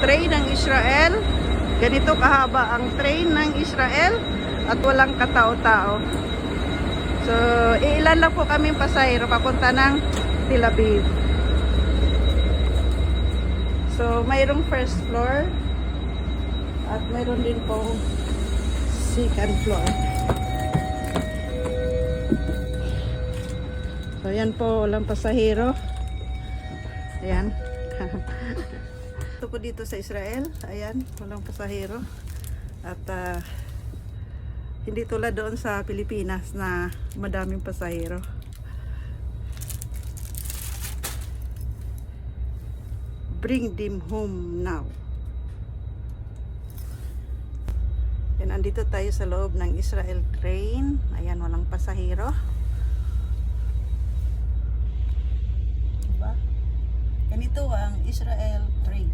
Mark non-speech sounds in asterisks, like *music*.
train ng Israel. Ganito kahaba ang train ng Israel at walang katao-tao. So, ilan lang po kaming pasahero papunta ng Tel Aviv. So, mayroong first floor at mayroon din pong second floor. So, ayan po, walang pasahero. Ayan. *laughs* Ito po dito sa Israel. Ayan, walang pasahero. At ah, hindi tulad doon sa Pilipinas na madaming pasahero. Bring them home now. Yan, andito tayo sa loob ng Israel train. Ayan, walang pasahero. Ganito ang Israel train.